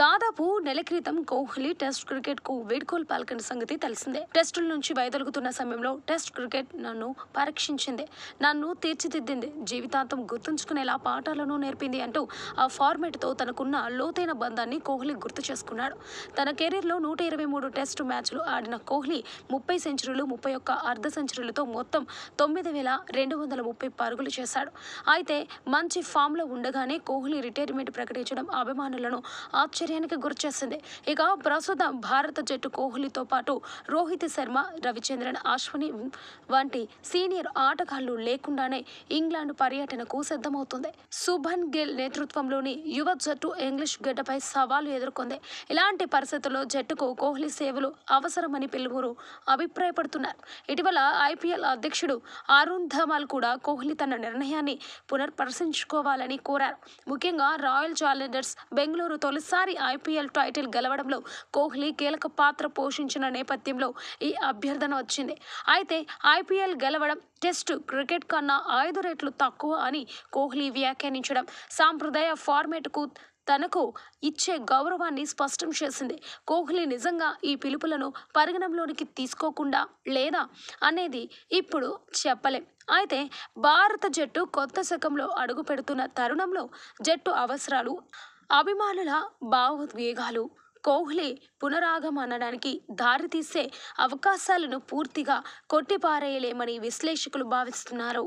daha దాదాపు నెల క్రితం కోహ్లీ టెస్ట్ క్రికెట్కు వీడ్కోలు పాల్గొన్న సంగతి తెలిసిందే. టెస్టుల నుంచి వైదొలుగుతున్న సమయంలో టెస్ట్ క్రికెట్ నన్ను పరీక్షించింది. నన్ను తీర్చిదిద్దింది. జీవితాంతం గుర్తుంచుకునేలా పాఠాలను నేర్పింది అంటూ ఆ ఫార్మేట్తో తనకున్న లోతైన బంధాన్ని కోహ్లీ గుర్తు చేసుకున్నాడు. తన కెరీర్లో నూట ఇరవై మూడు టెస్టు మ్యాచ్లు ఆడిన కోహ్లీ ముప్పై సెంచరీలు ముప్పై ఒక్క అర్ధ సెంచరీలతో మొత్తం తొమ్మిది వేల రెండు వందల ముప్పై పరుగులు చేశాడు. అయితే మంచి ఫామ్లో ఉండగానే కోహ్లీ రిటైర్మెంట్ ప్రకటించడం అభిమానులను ఆశ్చర్యానికి గురిచేసింది ఇక ప్రస్తుతం భారత జట్టు కోహ్లీతో పాటు రోహిత్ శర్మ రవిచంద్రన్ అశ్విని వంటి సీనియర్ ఆటగాళ్ళు లేకుండానే ఇంగ్లాండ్ పర్యటనకు సిద్ధమవుతుంది. సుభన్ గిల్ నేతృత్వంలోని యువ జట్టు ఇంగ్లీష్ గడ్డపై సవాలు ఎదుర్కొంది. ఇలాంటి పరిస్థితుల్లో జట్టుకు కోహ్లీ సేవలు అవసరమని పలువురు అభిప్రాయపడుతున్నారు. ఇటీవల ఐపీఎల్ అధ్యక్షుడు అరుణ్ ధమాల్ కూడా కోహ్లీ తన నిర్ణయాన్ని పునర్పరిశీలించుకోవాలని కోరారు. ముఖ్యంగా రాయల్ ఛాలెంజర్స్ బెంగళూరు తొలిసారి ఐపీఎల్ ఐపీఎల్ టైటిల్ గెలవడంలో కోహ్లీ కీలక పాత్ర పోషించిన నేపథ్యంలో ఈ అభ్యర్థన వచ్చింది. అయితే ఐపీఎల్ గెలవడం టెస్టు క్రికెట్ కన్నా ఐదు రెట్లు తక్కువ అని కోహ్లీ వ్యాఖ్యానించడం సాంప్రదాయ ఫార్మేట్కు తనకు ఇచ్చే గౌరవాన్ని స్పష్టం చేసింది. కోహ్లీ నిజంగా ఈ పిలుపులను పరిగణంలోనికి తీసుకోకుండా లేదా అనేది ఇప్పుడు చెప్పలేం. అయితే భారత జట్టు కొత్త శకంలో అడుగు పెడుతున్న తరుణంలో జట్టు అవసరాలు అభిమానుల భావోద్వేగాలు కోహ్లీ పునరాగమనడానికి దారితీసే అవకాశాలను పూర్తిగా కొట్టిపారేయలేమని విశ్లేషకులు భావిస్తున్నారు.